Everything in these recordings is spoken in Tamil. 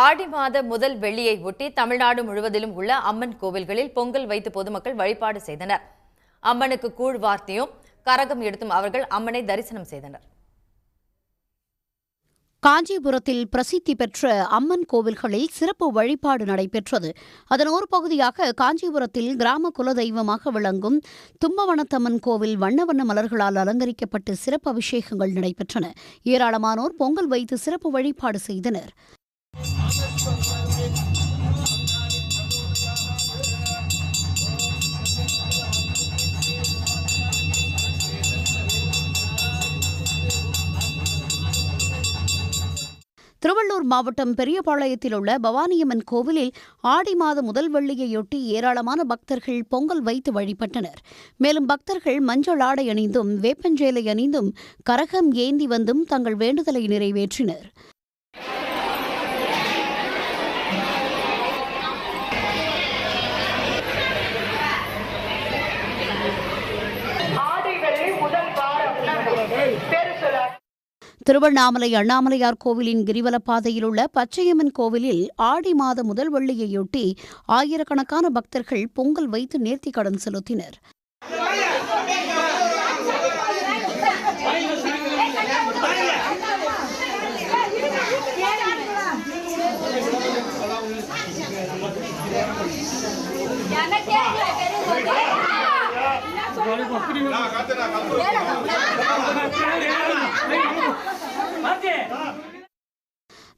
ஆடி மாத முதல் வெள்ளியை ஒட்டி தமிழ்நாடு முழுவதிலும் உள்ள அம்மன் கோவில்களில் பொங்கல் வைத்து பொதுமக்கள் வழிபாடு செய்தனர். அம்மனுக்கு கூழ் வார்த்தையும் கரகம் எடுத்தும் அவர்கள் அம்மனை தரிசனம் செய்தனர். காஞ்சிபுரத்தில் பிரசித்தி பெற்ற அம்மன் கோவில்களில் சிறப்பு வழிபாடு நடைபெற்றது. அதன் ஒரு பகுதியாக காஞ்சிபுரத்தில் கிராம குலதெய்வமாக விளங்கும் தும்பவனத்தம்மன் கோவில் வண்ண வண்ண மலர்களால் அலங்கரிக்கப்பட்டு சிறப்பு அபிஷேகங்கள் நடைபெற்றன. ஏராளமானோர் பொங்கல் வைத்து சிறப்பு வழிபாடு செய்தனர். திருவள்ளூர் மாவட்டம் பெரியபாளையத்தில் உள்ள பவானியம்மன் கோவிலில் ஆடி மாத முதல் வெள்ளியையொட்டி ஏராளமான பக்தர்கள் பொங்கல் வைத்து வழிபட்டனர். மேலும் பக்தர்கள் மஞ்சள் ஆடை அணிந்தும் வேப்பஞ்சேலை அணிந்தும் கரகம் ஏந்தி வந்தும் தங்கள் வேண்டுதலை நிறைவேற்றினர். திருவண்ணாமலை அண்ணாமலையார் கோவிலின் கிரிவலப்பாதையில் உள்ள பச்சையம்மன் கோவிலில் ஆடி மாத முதல் வெள்ளியையொட்டி ஆயிரக்கணக்கான பக்தர்கள் பொங்கல் வைத்து நேர்த்திக்கடன் செலுத்தினர்.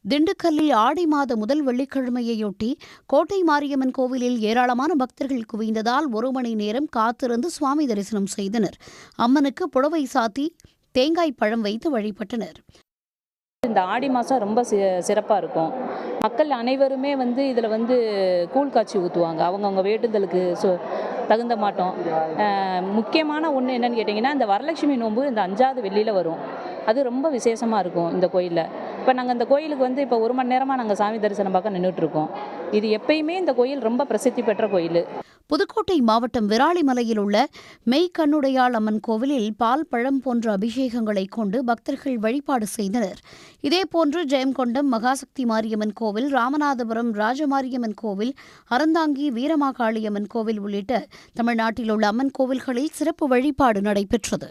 திண்டுக்கல்லில் ஆடி மாத முதல் வெள்ளிக்கிழமையொட்டி கோட்டை மாரியம்மன் கோவிலில் ஏராளமான பக்தர்கள் குவிந்ததால் ஒரு மணி நேரம் காத்திருந்து சுவாமி தரிசனம் செய்தனர். அம்மனுக்கு புடவை சாத்தி தேங்காய் பழம் வைத்து வழிபட்டனர். இந்த ஆடி மாதம் ரொம்ப சி சிறப்பாக இருக்கும். மக்கள் அனைவருமே வந்து இதில் வந்து கூழ் காய்ச்சி ஊற்றுவாங்க அவங்கவுங்க வேண்டுதலுக்கு சு தகுந்த மாட்டோம். முக்கியமான ஒன்று என்னன்னு கேட்டிங்கன்னா இந்த வரலட்சுமி நோன்பு இந்த அஞ்சாவது வெள்ளியில் வரும். அது ரொம்ப விசேஷமாக இருக்கும் இந்த கோயிலில். இப்போ நாங்கள் இந்த கோயிலுக்கு வந்து இப்போ ஒரு மணி நேரமாக நாங்கள் சாமி தரிசனம் பார்க்க நின்றுட்டுருக்கோம் இது எப்பயுமே இந்த கோயில் ரொம்ப பிரசித்தி பெற்ற கோயில். புதுக்கோட்டை மாவட்டம் விராலிமலையில் உள்ள மெய்க்கண்ணுடையாள் அம்மன் கோவிலில் பால் பழம் போன்ற அபிஷேகங்களை கொண்டு பக்தர்கள் வழிபாடு செய்தனர். இதேபோன்று ஜெயங்கொண்டம் மகாசக்தி மாரியம்மன் கோவில் ராமநாதபுரம் ராஜமாரியம்மன் கோவில் அறந்தாங்கி வீரமாகாளியம்மன் கோவில் உள்ளிட்ட தமிழ்நாட்டில் உள்ள அம்மன் கோவில்களில் சிறப்பு வழிபாடு நடைபெற்றது.